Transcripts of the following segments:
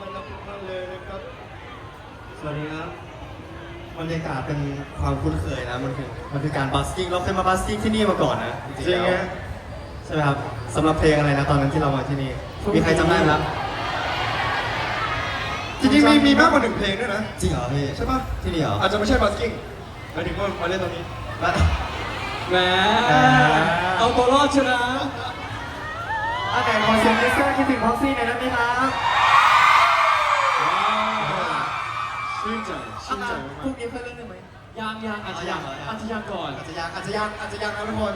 ต้อนรับทุกท่านเลยนะครับ สวัสดีครับบรรยากาศเป็นความคุ้นเคยนะมันคือมันคือการบัสกิ้งเราเคยมาบัสกิ้งที่นี่มาก่อนนะจริงๆจริงไงแล้วใช่ไหมครับสำหรับเพลงอะไรนะตอนนั้นที่เรามาที่นี่มีใครจำได้ไหมครับจริงๆมีมีมากกว่าหนึ่งเพลงด้วยนะจริงเหรอพี่ใช่ปะที่นี่เหรออาจจะไม่ใช่บัสกิ้งหมายถึงว่ามาเล่นตรงนี้แล้วแหมเอาตัวรอดชนะอะไหนขอเสียงเลเซอร์คิดถึงพ็อกซี่หน่อยได้ไหมครับ ชื่นใจพรุ่งนี้เคยเล่นได้ไหมยังยังอาจจะยังอาจจะยังก่อน อาจจะยังอาจจะยังอาจจะยังนะทุกคน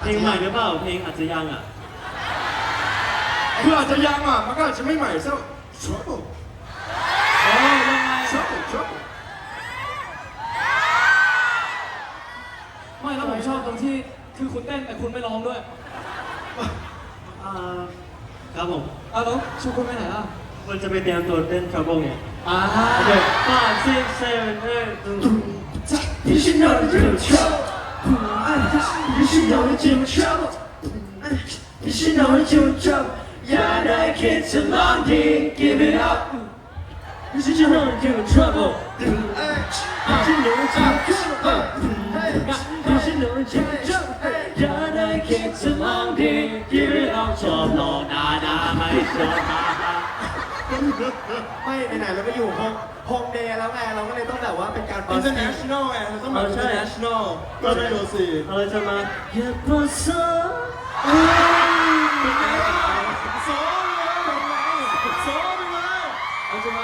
เพลงใหม่หรือเปล่าเพลงอาจจะยังอะคืออาจจะยังอะมันก็อาจจะไม่ใหม่ซะ trouble โอ้ยังไง trouble trouble ไม่แล้วผมชอบตรงที่คือคุณเต้นแต่คุณไม่ร้องด้วยอ่าครับผมอ้าวแล้วชูคุณไปไหนล่ะควรจะไปเตรียมตัวเต้น trouble ไง อ่า โอเค five six seven eight 你是哪里有 trouble？你是哪里有 trouble？你是哪里有 trouble？Yeah, I can't too long, give it up。你是哪里有 trouble？你是哪里有 trouble？你是哪里有 trouble？Yeah, I can't too long, give it up。trouble，那那没说哈哈。 ไม่ ไหนๆเราไปอยู่โฮมโฮมเดย์แล้วไงเราก็เลยต้องแบบว่าเป็นการบัสกิ้ง international ไงเราต้องแบบ เออใช่ international ก็จะดูสิอะไรจะมาอย่าพอสอซ้อมเลยซ้อมไปเลยเอาจริงไหม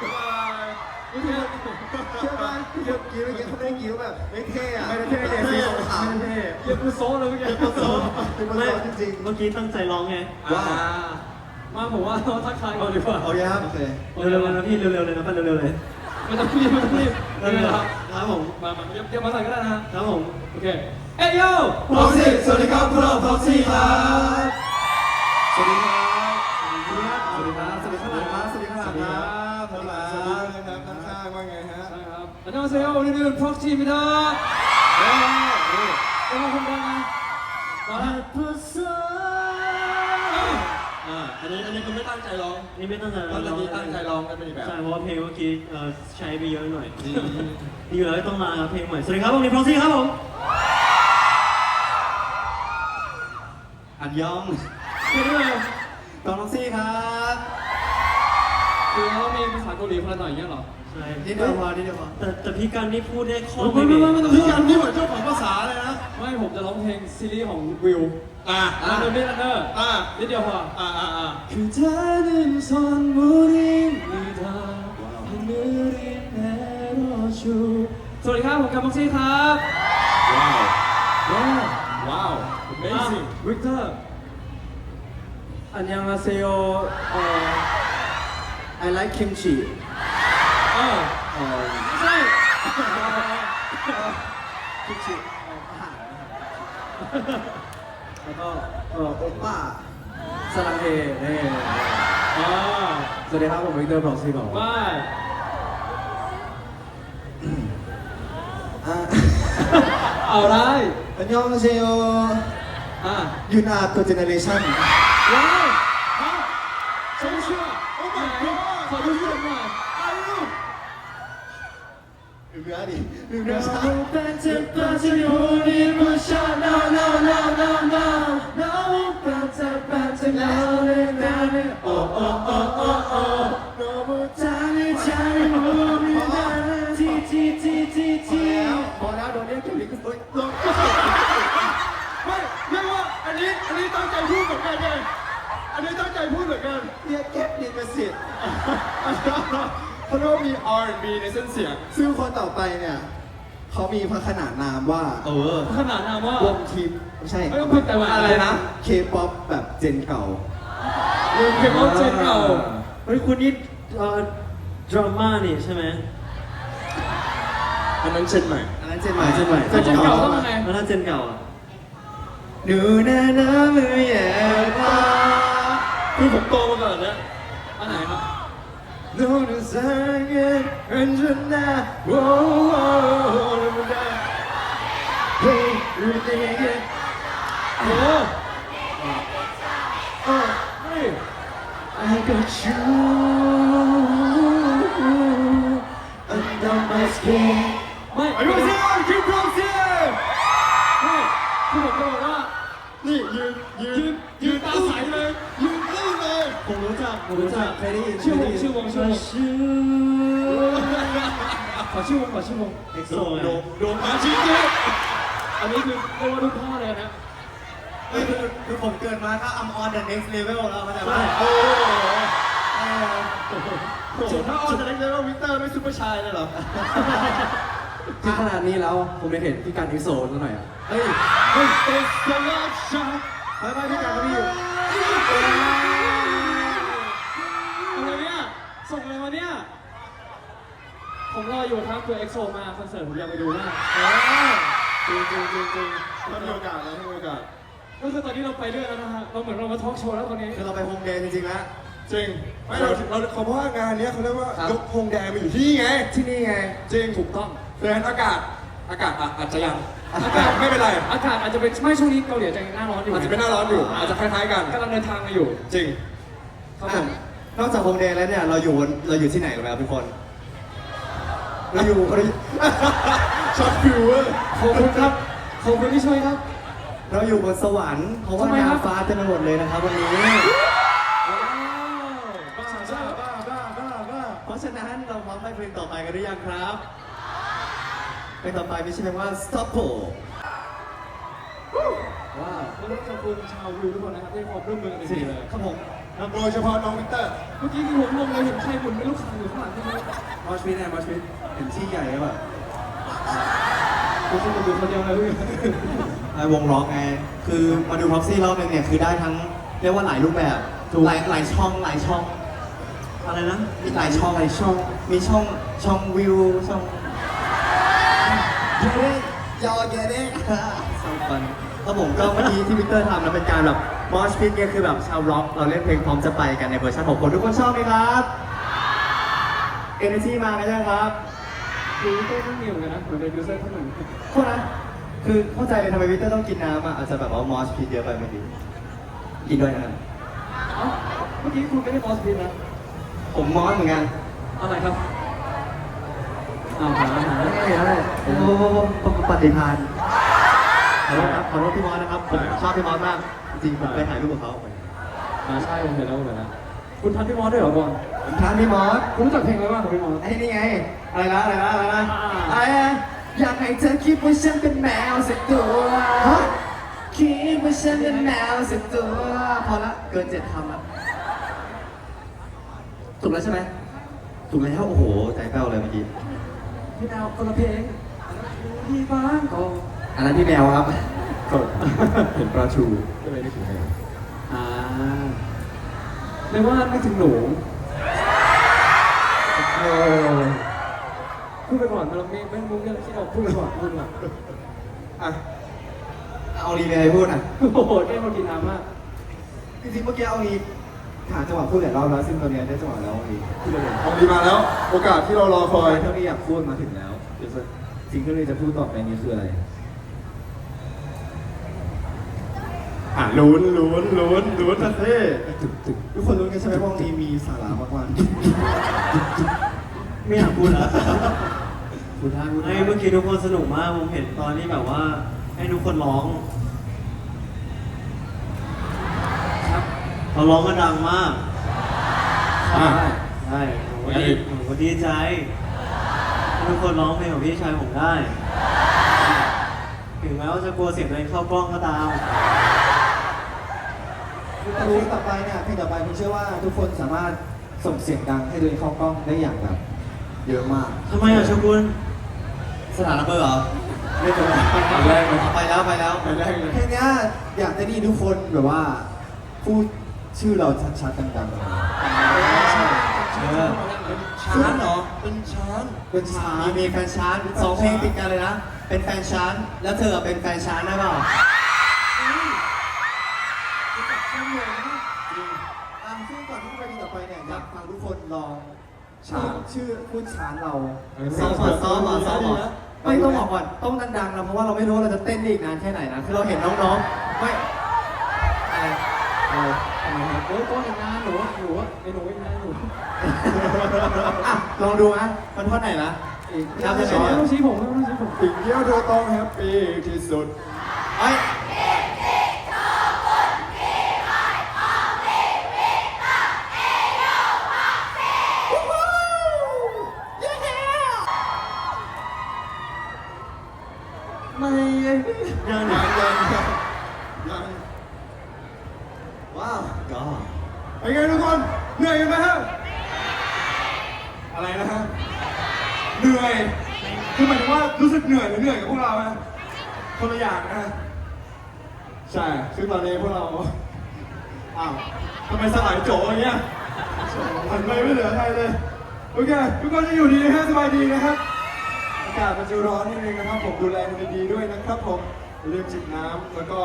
บ๊ายบายเชื่อป่ะเมื่อกี้เมื่อกี้เขาได้กิ้วแบบไม่เท่อะไม่ได้เท่เลยสีขาวไม่เท่เรียกกูโซ่เลยเมื่อกี้เป็นโซเป็นโซจริงเมื่อกี้ตั้งใจร้องไงอ่า มาผมว่าเราทักทายก่อนดีกว่าๆเอาเลยครับโอเคเร็วๆเลยนะพี่เร็วๆเลยนะปั้นเร็วๆเลยไม่ต้องรีบไม่ต้องรีบไม่เป็นไรครับครับผมมามาเดี๋ยวเดี๋ยวมาใส่ก็ได้นะฮะครับผมโอเคเอ้ยโย่พ็อกซี่สวัสดีครับพวกเราพ็อกซี่ครับสวัสดีครับสวัสดีครับสวัสดีครับสวัสดีครับสวัสดีครับสวัสดีครับนะครับข้างๆว่าไงฮะใช่ครับอันนี้มาเซลล์นี่คือ proxy พี่ท่าเฮ้ยนี่เป็นมาคนดังนะมาแล้ว นนี้ไม่ตั้งใจร้ตอองนนี้ตั้งใจร้องกันเป็นอีกแบบ ใช่เพราะว่าเพลงเมื่อกี้เอ่อใช้ไปเยอะหน่อยดีอยู่แล้วต้องมาครับเพลงใหม่สวัสดีครับผมนี่พรอซี่ครับผมอันยองคือด้วย ตองพ็อกซี่ครับคือเขามีภาษา เกาหลีคนละหน่อยอย่างเงี้ยเหรอ ใช่ นิดเดียวพอนิดเดียวพอ แต่แต่พี่กันนี่พูดได้คล่อง ไม่ไม่ไม่ไม่ต้อง พี่กันนี่เหมือนเจ้าของภาษาเลยนะ ไม่ผมจะร้องเพลงซีรีส์ของวิว อ่า อ่า อ่า เดบิวต์เนอร์ อ่า นิดเดียวพอ อ่าอ่าอ่า 그대는선물입니다 하늘이 내려줘 สวัสดีครับ ผมกับบ็อกซี่ครับ ว้าว ว้าว ว้าว amazing วิกเตอร์อั นยังอาเซโยเอ่อ I like kimchi เออเอ่อไม่ใช่ kimchi แล้วก็เอ่อโอป้าสลังเฮนี่อ่าสวัสดีครับผมวิกเตอร์พร็อกซี่บอกไม่อ่า เอาได้ อันยองเซโยอ่ายูนาตัวเจเนเรชั่น ว้าวฮะฉันไม่เชื่อ โอ้ my god ขอดูเสียงหน่อย ดูเนื้อดิดูเนื้อช้าพอแล้วโดนเรียกเก็บลิขสิทธิ์ไม่เรียกว่าอันนี้อันนี้ตั้งใจพูดเหมือนกันไงอันนี้ตั้งใจพูดเหมือนกันเรียกเก็บลิขสิทธิ์เพราะว่ามี R&B ในเส้นเสียง ซึ่งคนต่อไปเนี่ย เขามีพระขนานนามว่าเออ ขนาดนามว่า วงทีมไม่ใช่เอ้ยมันแต่ว่าอะไรนะ เคป๊อปแบบเจนเก่าลืมเพลงเจนเก่าเฮ้ยคุณนี่เอ่อดราม่านี่ใช่ไหมอันนั้นเจนใหม่ อันนั้นเจนใหม่เจนใหม่ เจนเก่าต้องยังไงแล้วถ้าเจนเก่าอะหนูนานามือแย่ปาคือผมโตมาก่อนนะอันไหนครับหนูดูสังเอชื่อวงขอชื่อวงเอ็กโซโดมโดมมาชี้เลยอันนี้คือเรียกว่าลูกพ่อเลยนะเฮ้ยคือคือผมเกิดมาก็ I'm on the next level แล้วเข้าใจไหมโอ้โหเออส่วนถ้าออนจะได้เลยว่าวิกเตอร์ไม่ซุปเปอร์ชายเลยเหรอที่ขนาดนี้แล้วผมไม่เห็นพี่การเอ็กโซนหน่อยอะเฮ้ยเฮ้ย It's the love shot ไม่ไม่พี่การก็มีอยู่ ผมรออยู่ครับตัวเอ็กโซมาคอนเสิร์ตผมอยากไปดูมากจริงจริงจริงจริงถ้ามีโอกาสนะถ้ามีโอกาสก็คือตอนนี้เราไปเรื่อยแล้วนะฮะเราเหมือนเรามาทอล์กโชว์แล้วตอนนี้คือเราไปโฮมเดย์จริงๆแล้วจริงไม่เราเราเขาเพราะว่างานเนี้ยเขาเรียกว่ายกธงแดงมาอยู่ที่นี่ไง ที่นี่ไง จริงถูกต้องแฟนอากาศอากาศอะอาจจะยังอากาศไม่เป็นไรอากาศอาจจะเป็นไม่ช่วงนี้เกาหลีอาจจะยังหน้าร้อนอยู่อาจจะเป็นหน้าร้อนอยู่ อาจจะคล้ายๆกันกำลังเดินทางมาอยู่ จริงครับผมนอกจากโฮมเดย์แล้วเนี่ยเราอยู่บนเราอยู่ที่ไหนรู้ไหมครับทุกคน เราอยู่เราอยู่ช็อตฟิวเวอร์ขอบคุณครับ ขอบคุณที่ช่วยครับ เราอยู่บนสวรรค์เพราะว่าทำไมครับนางฟ้าเต็มไปหมดเลยนะครับวันนี้ บ้าบ้าบ้าบ้าบ้าบ้าเพราะฉะนั้นเราพร้อมไปเพลงต่อไปกันหรือยังครับเพลงต่อไปมีชื่อเพลงว่า Stop ว้าวก็ต้องขอบคุณชาววิวทุกคนนะครับที่ให้ความร่วมมือกันดีเลยครับผมโดยเฉพาะน้องวิกเตอร์เมื่อกี้ที่ผมลงเลยเห็นใครหมุนไม่รู้ใครอยู่ข้างหลังที่นี่มอชพิทไงมอชพิท เห็นที่ใหญ่ป่ะคุณคุณดูคนเดียวเลยพี่ไอวงล็อกไง คือมาดูพ็อกซี่รอบนึงเนี่ยคือได้ทั้งเรียกว่าหลายรูปแบบหลายหลายช่องหลายช่อง อะไรนะ มีหลายช่องหลายช่อง มีช่องช่องวิวช่อง Get it ยอ get it สัมฟันครับผมก็เมื่อกี้ที่วิกเตอร์ทำนะเป็นการแบบมอชพิทเนี่ยคือแบบชาวร็อกเราเล่นเพลงพร้อมจะไปกันในเวอร์ชันของคนทุกคนชอบไหมครับเอเนจีมากันยังครับ ดูเต้นเหนียวกันนะเหมือนเป็นยูเซอร์ท่านหนึ่งโทษนะคือเข้าใจเลยทำไมวิกเตอร์ต้องกินน้ำอะอาจจะแบบว่ามอชพิทเยอะไปไม่ดี กินด้วยนะครับเอ้าเมื่อกี้คุณไม่ได้บอสพีนะผมมอสเหมือนกันอะไรครับอ้าวหาหาไม่ได้โอ้ปฏิพานขอโทษครับขอโทษพี่มอสนะครับผมชอบพี่มอสมากจริงๆผมไปถ่ายรูปกับเขาอ่าใช่ผมเห็นแล้วผมเห็นแล้วคุณทันพี่มอสด้วยเหรอบอล ผมท้าพี่มอสคุณรู้จักเพลงอะไรบ้างของพี่มอสไอ้นี่ไง อะไรนะอะไรนะอะไรนะอ่าไอ้อะอยากให้เธอคิดว่าฉันเป็นแมวสักตัวฮะคิดว่าฉันเป็นแมวสักตัว พอละ เกินเจ็ดคำละถูกแล้วใช่ไหมถูกแล้วโอ้โห ใจแป้วเลยเมื่อกี้ พี่ดาวคนละเพลงพี่บ้านก็อันนั้นพี่แมวครับกดเห็นปลาชูก็เลยนึกถึงเพลงอ่าเรียกว่าไม่ถึงหนู โอ้พูดไปก่อนเราไม่ไม่มุ้งเรื่องที่เราพูดไปก่อนพูดไปก่อนอะเอาลีเลยพูดอะโอ้โหแก้มากินน้ำมากจริงๆเมื่อกี้เอาลีหาจังหวะพูดหลายรอบแล้วซึ่งตอนนี้ได้จังหวะแล้วเอาลีพูดเลยเอาดีมาแล้ว โอกาสที่เรารอคอยเท่าที่อยากพูดมาถึงแล้วเดี๋ยวสิ่งที่เราจะพูดต่อไปนี้คืออะไร อะ ลุ้นลุ้นลุ้นลุ้นนะเท่ทุกคนรู้กันใช่ไหมว่าวันนี้มีสาระมากไม่อยากพูดแล้วพูดท่าพูดไอ้ท่าเมื่อกี้ทุกคนสนุกมากผมเห็นตอนที่แบบว่า ให้ทุกคนร้องครับเขาร้องกันดังมากอะใช่ผมก็ดีผมก็ดีใจที่ทุกคนร้องเพลงของพี่ชายผมได้ ถึงแม้ว่าจะกลัวเสียงตัวเองเข้ากล้องก็ตาม เพลงต่อไปเนี่ยเพลงต่อไปผมเชื่อว่าทุกคนสามารถส่งเสียงดังให้ตัวเองเข้ากล้องได้อย่างแบบเยอะมากทำไมอะชกุลสถานะเบอร์เหรอไม่เป็นไรไปแรกเลยไปแล้วไปแล้วไปแรกเลยเพลงเนี้ยอยากจะได้ยินทุกคนแบบว่าพูดชื่อเราชัดๆดังๆเลยเออช้างเหรอเป็นช้างเป็นชานมีมีแฟนชานสองเพลงติดกันเลยนะ เป็นแฟนชานแล้วเธอเป็นแฟนชานได้เปล่า ก่อนที่จะไปเพลงต่อไปเนี่ยอยากฟังทุกคนลองชานชื่อพูดชานเราซ้อมก่อนซ้อมก่อนซ้อมก่อนไม่ต้องบอกก่อนต้องดังๆนะเพราะว่าเราไม่รู้ว่าเราจะเต้นได้อีกนานแค่ไหนนะคือเราเห็นน้องๆไม่อะไรอะไรทำไมครับโอ้ยโต๊ะอีกนานหนูหนูไอ้หนูอีกนานหนูอะลองดูนะมันท่อนไหนละนับยังไงไม่เนี่ยต้องชี้ผมไม่ต้องชี้ผมสิ่งเดียวเธอต้องแฮปปี้ที่สุดเอ้ ว้าวก็เป็นไงทุกคนเหนื่อยกันไหมฮะอะไรนะฮะเหนื่อยคือหมายถึงว่ารู้สึกเหนื่อยหรือเหนื่อยกับพวกเราไหมคนละอย่างนะฮะใช่ซึ่งตอนนี้พวกเราอ้าวทำไมสลายโจอย่างเงี้ยหันไปไม่เหลือใครเลยโอเคทุกคนจะอยู่ดีนะฮะสบายดีนะครับอากาศมันจะร้อนนิดนึงนะครับผมดูแลกันดีๆด้วยนะครับผมอย่าลืมจิบน้ำแล้วก็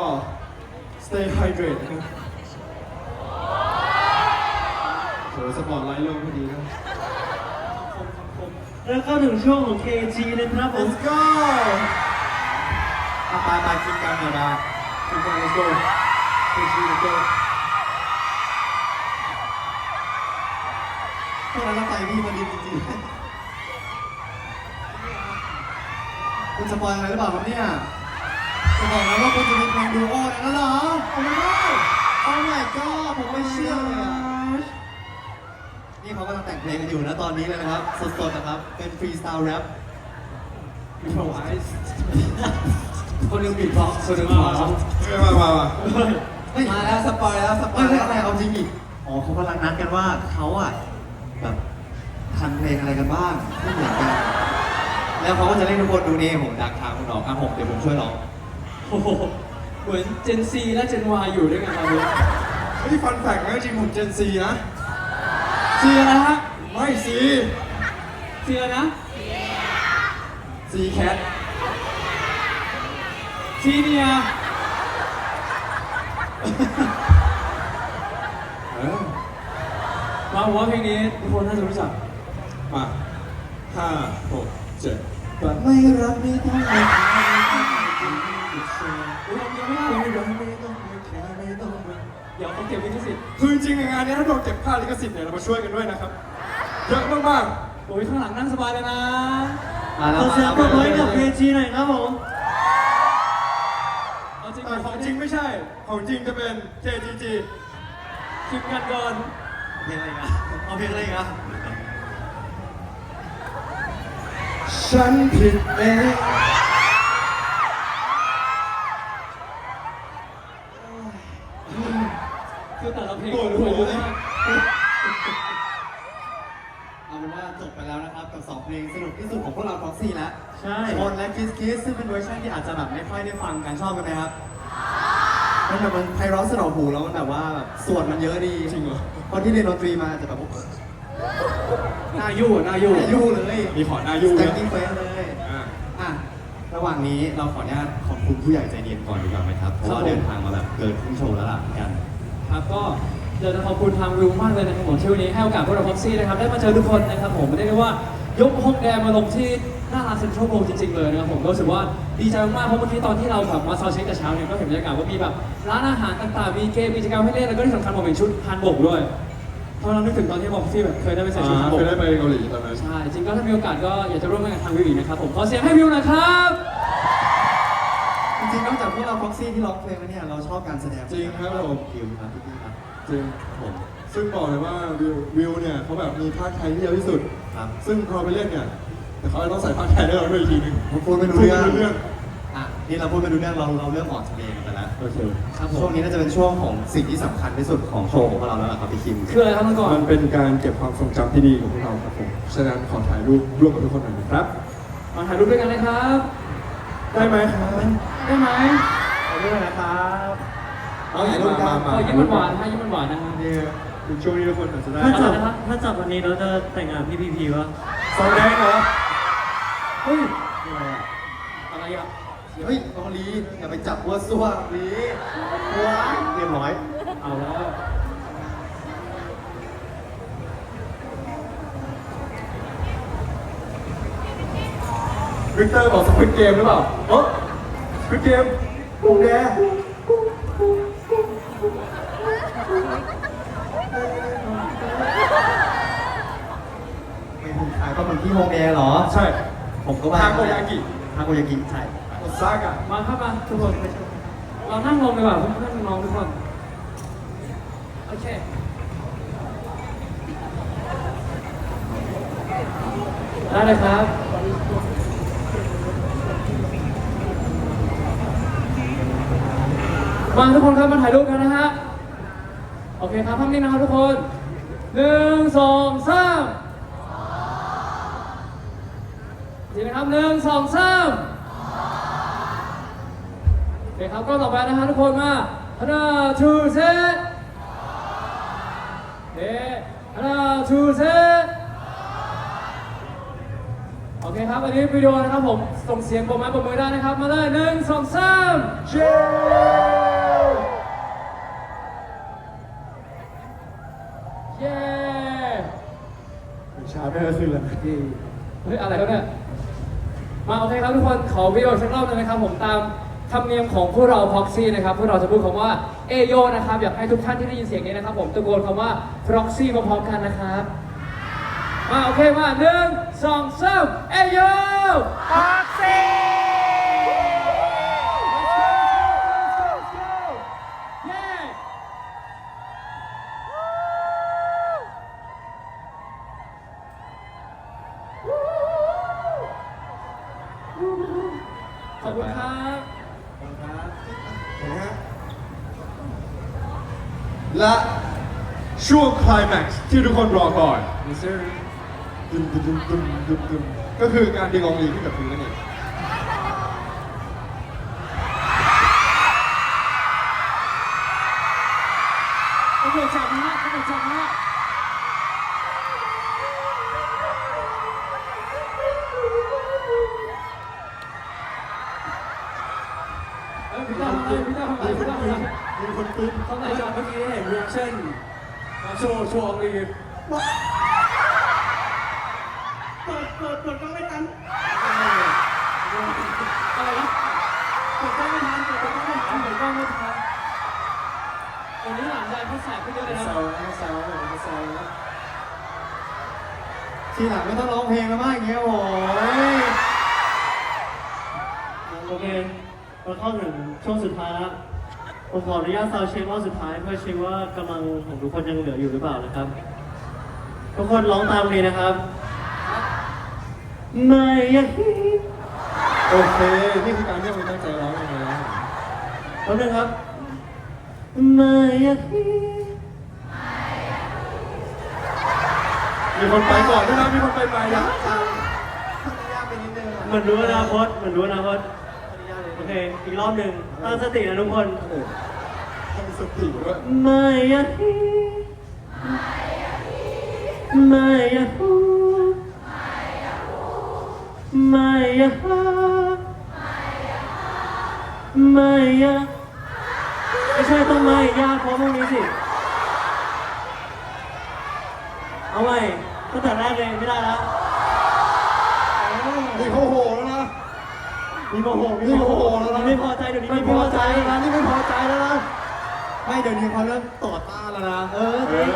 stay hydrated นะครับ โหสปอร์ตไลท์ลงพอดีนะ แล้วก็ถึงช่วงของ KG นะครับผม Let's go อะไปไปกินกันหน่อยนะทุกคน Let's go Let's go Let's go พวกนั้นเราใจพี่มาดีจริงๆคุณสปอยอะไรหรือเปล่าครับเนี่ยจะบอกนะว่าคุณจะมีเพลงดูโอแล้วเหรอโอ้ my god โอ้ my god ผมไม่เชื่อเลยอะ นี่เขากำลังแต่งเพลงกันอยู่นะตอนนี้เลยนะครับ สดๆนะครับ เป็นฟรีสไตล์แรปคนหนึงบีบบ็อกซ์คนหนึงร้องมามามาเฮ้ยมาแล้วสปอยแล้วสปอยแล้วอะไรเอาจริงอีกอ๋อเขากำลังนัดกันว่าเขาอะแบบทันเพลงอะไรกันบ้างไม่เหมือนกัน แล้วเขาก็จะเล่นทุกคนดูนี่ผมดักทางคุณออกอะผมเดี๋ยวผมช่วยร้อง โอ้โหเหมือนเจนซีและเจนวายอยู่ด้วยกันตอนนี้ไอ้ที่ฟันแฝงนะจริงผมเจนซีนะ ซีอะไรฮะไม่ซีซีอะไรนะซีแคทซีเนียเออมาผมว่าเพลงนี้ทุกคนน่าจะรู้จักมาห้าหกเจ็ดแปดไม่รักไม่ต้องไม่อุ้ยเรายังไม่ได้รักไม่ต้องไม่ เดี๋ยวเขาเก็บลิขสิทธิ์คือจริงๆงานนี้ถ้าโดนเก็บค่าลิขสิทธิ์เนี่ยเรามาช่วยกันด้วยนะครับเยอะมากโอ้ยข้างหลังนั่งสบายเลยนะมาแล้วขอเสียงปรบมือให้กับ KG หน่อยครับผมเอาจริงๆแต่ของจริงไม่ใช่ ของจริงจะเป็น JGG ชิมกันก่อนเพลงอะไรอีกันเอาเพลงอะไรอีกันฉันผิดเอง คือแต่ละเพลงปวดโอ้หัโหวเลยมากเอาเป็นว่าจบไปแล้วนะครับกับสองเพลงสนุกที่สุดของพวกเราท็อกซี่แล้วใช่ชนและคิสคิสซึ่งเป็นเวอร์ชันที่อาจจะแบบไม่ค่อยได้ฟังกันชอบกันไหมครับมันแบบมันไพเราะสนอหูแล้วมันแบบว่าแบบส่วนมันเยอะดีจริงเหรอคนที่เรียนดนตรีมาจะแบบว่าหน้ายู่หน้ายู่อายุเลยมีขอหน้ายุ่งแต่นะงกิ้งเฟสเลยอ่าอะระหว่างนี้เราขออนุญาตขอบคุณผู้ใหญ่ใจเย็นก่อนดีกว่าไหมครับเพราะว่าเดินทางมาแบบเกินครึ่งชั่วโมงแล้วล่ะเหมือ นกันครับ ก็เดี๋ยวจะขอบคุณทางวิวมากเลยนะครับผมที่วันนี้ให้โอกาสพวกเราพ็อกซี่นะครับได้มาเจอทุกคนนะครับผมไม่ได้เรียกว่ายกห้องแดงมาลงที่หน้าร้านเซ็นทรัลโรจริงๆเลยนะครับผมก็รู้สึกว่าดีใจมากๆเพราะเมื่อกี้ตอนที่เราแบบมาซาวเช็คแต่เช้าเนี่ยก็เห็นบรรยากาศว่ามีแบบร้านอาหารต่างๆมีเกมมีกิจกรรมให้เล่นแล้วก็ที่สำคัญผมเป็นชุดฮันบกด้วยเพราะเรานึกถึงตอนที่บอกซี่แบบเคยได้ไปใส่ชุดฮันบเคกยได้ไปเกาหลีตอนนั้นใช่จริงก็ถ้ามีโอกาสก็อยากจะร่วมงานกับทางวิวอีกนะครับผมขอเสียงให้วิวหน่อยครับจ ริงๆนอกจากพวกเราฟ็อกซี่ที่ร้องเพลงแล้วเนี่ยเราชอบการแสดงจริงครับผม คิวครับพี่ๆครับจริงครับผมซึ่งบอกเลยว่าวิววิวเนี่ยเขาแบบมีภาคไทยที่เยอะที่สุด ครับ ซึ่งพอไปเล่นเนี่ยแต่เขาต้องใส่ภาคไทยให้เราด้วยอีกทีนึงผมพูดไม่รู้เรื่องพูดไม่รู้เรื่องอะนี่เราพูดไม่รู้เรื่องเราเราเริ่มออกทะเลกันไปแล้วโอเคครับผมช่วงนี้น่าจะเป็นช่วงของสิ่งที่สำคัญที่สุดของโชว์ของพวกเราแล้วล่ะครับพี่คิม คืออะไรครับเมื่อก่อนมันเป็นการเก็บความทรงจำที่ดีของพวกเราครับผมฉะนั้นขอถ่ายรูปร่วมกับทุกคนหน่อยนะครับ มาถ่ายรูปด้วยกันเลยครับ ได้ไหมครับ ได้ไหมขอด้วยนะครับเอาถ่ายรูปกันขอยิ้มหวานๆให้ยิ้มหวานๆนะฮะนี่ถึงช่วงนี้ทุกคนอาจจะได้ถ้าจับอะไรนะครับถ้าจับวันนี้เราจะแต่งงานพี่พีพีวะซองแดงเหรอเฮ้ยอะไรอะเฮ้ยน้องลีอย่าไปจับวัวซั่วลีว้ายเรียบร้อยเอาแล้ววิกเตอร์บอกสควิตเกมหรือเปล่าเออ สควิตเกมวงแดงไม่ถูกขายก็เหมือนที่โฮงแดเหรอ ใช่ ผมก็ว่าทาโกยากิทาโกยากิใช่โอซากะมาครับมาทุกคนเรานั่งลงดีกว่าเพื่อนๆน้องทุกคน โอเคได้เลยครับ มาทุกคนครับมาถ่ายรูปกันนะฮะ โอเคครับภาพนี้นะครับทุกคนหนึ่งสองสามทีนะครับหนึ่งสองสามโอเคครับก็ต่อไปนะฮะทุกคนมาฮันนาทูเซตเฮ้ฮันนาทูเซตโอเคครับ อันนี้วิดีโอนะครับผม ส่งเสียงปรบไม้ปรบมือได้นะครับ มาเลยหนึ่งสองสามเชเขึ้นเลยเฮ้ยอะไรครับเนี่ย มาโอเคครับทุกคนขอวิดีโอสักรอบหนึงนะครับผมตามธรรมเนียมของพวกเราพ็อกซี่นะครับพวกเราจะพูดคำว่าเอโยนะครับอยากให้ทุกท่านที่ได้ยินเสียงนี้นะครับ ผมตะโกนคำว่าพ็อกซี่พร้อมๆกันนะครับมาโอเคมาหนึ่งสองสามเอโยพ็อกซี่ แม็กซ์ที่ทุกคนรอคอย Yes sir ดึมดึมดึมดึมดึมดึมก็คือการดึงอองลีขึ้นกับพื้นนั่นเอง วันนี้หลานยายเขาแสบขึ้เยอะเลยนะเซลนะเซลนะเซลนะทีหลังไม่ต้องร้องเพลงแล้วมากอย่างเงี้ยโอ้ยโอเคเราเข้าถึงช่วงสุดท้ายแล้วผมขออนุญาตซาวเช็ครอบสุดท้ายเพื่อเช็คว่ากำลังของทุกคนยังเหลืออยู่หรือเปล่านะครับ ทุกคนร้องตามเลยนะครับ ไม่อยากโอเค นี่คือการที่เราตั้งใจร้องยังไงนะแป๊บนึงครับ ไม่อยากมีคนไปก่อนด้วยนะมีคนไปไปนะยากไปนิดนึงเหมือนรู้อนาคตเหมือนรู้อนาคตโอเค อีกรอบหนึ่งตั้งสตินะทุกคนเออต้องมีสติด้วยไม่อยากไม่อยากไม่อยากไม่อยากไม่ ใช่ต้องไม่ยากเพราะพวกนี้สิ เอาใหม่ตั้งแต่แรกเลยไม่ได้แล้วนี่เขาโหแล้วนะ มีโมโหมีนี่โมโมโหโหแล้วนะไม่พอใจเดี๋ยวนี้ไม่ไม่พพออใจใจแล้วนะนี่ไม่พอใจแล้วนะ ไม่เดี๋ยวนี้เขาเริ่มต่อต้านแล้วนะ เออเอจริง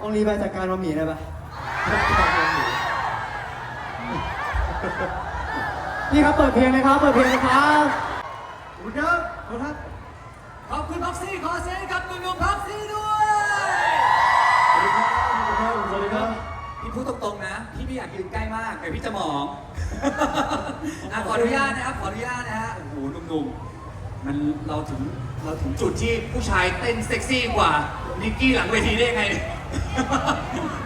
อองลีไปจัดการมาหมีได้ปะนี่ครับเปิดเพลงเลยครับ เปิดเพลงเลยครับขอบคุณครับขอบคุณครับ ขอบคุณพ็อกซี่ขอเสียงให้กับหนุ่มๆพ็อกซี่ด้วยสวัสดีครับ พี่พูดตรงๆนะ พี่ไม่อยากยืนใกล้มากแต่พี่จะหมองอะขออนุญาตนะครับ ขออนุญาตนะฮะ โอ้โหหนุ่มๆ มันเราถึงเราถึงจุดที่ผู้ชายเต้นเซ็กซี่กว่านิกกี้หลังเวทีได้ยังไง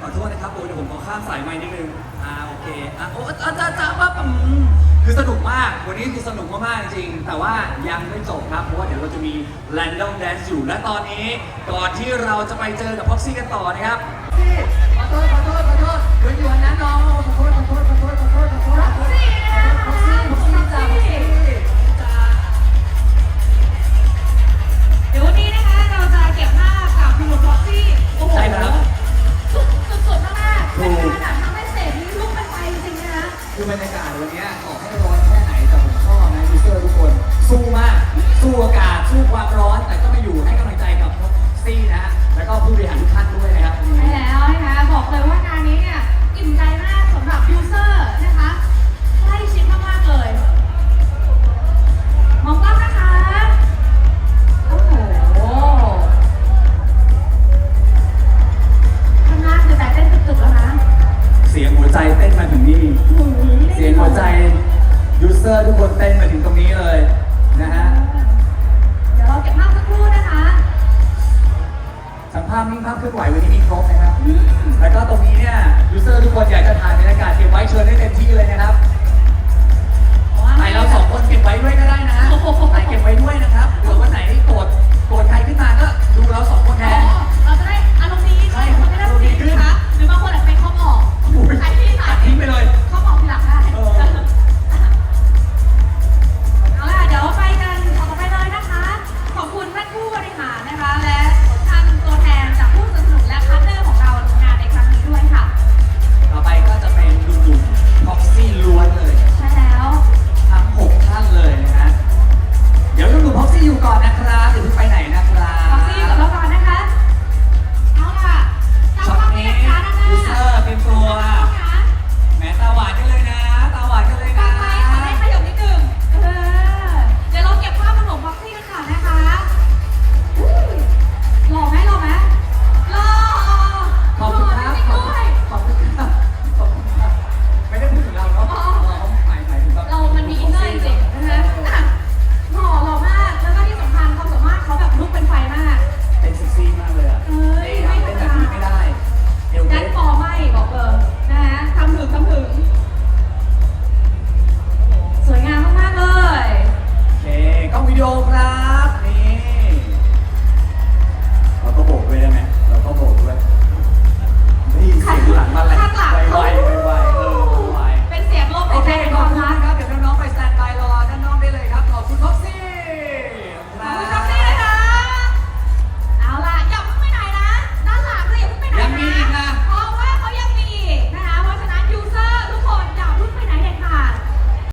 ขอโทษนะครับโอ้ยเดี๋ยวผมขอข้ามสายไม้นิดนึง อ่าโอเค อะโอ้อาจารย์จ้าปั๊บอืม คือสนุกมาก วันนี้คือสนุกมากๆจริงๆแต่ว่ายังไม่จบครับ เพราะว่าเดี๋ยวเราจะมี Random Dance อยู่ และตอนนี้ก่อนที่เราจะไปเจอกับพ็อกซี่กันต่อนะครับ ขอโทษขอโทษขอโทษเดี๋ยวอยู่อันนั้นน้อง ใจยูเซอร์ทุกคนเต้นมาถึงตรงนี้เลยนะฮะเดี๋ยวเราเก็บภาพสักครู่นะคะสัมภาษณ์นิ่งภาพเคลื่อนไหววันนี้มีครบนะครับ แล้วก็ตรงนี้เนี่ยยูเซอร์ทุกคนอยากจะทานบรรยากาศเก็บไว้เชิญได้เต็มที่เลยนะครับถ่ายเราสองคนเก็บไว้ด้วยก็ได้นะถ่ายเก็บไว้ด้วยนะครับเผื่อวันไหนโกรธโกรธใครขึ้นมาก็ดูเราสองคนแทนเราจะได้อารมณ์ดีใช่ไหมคนไม่ได้ดีนะคะหรือบางคนอาจจะเป็นข้อมอกไครที่ถ่ายทิ้งไปเลย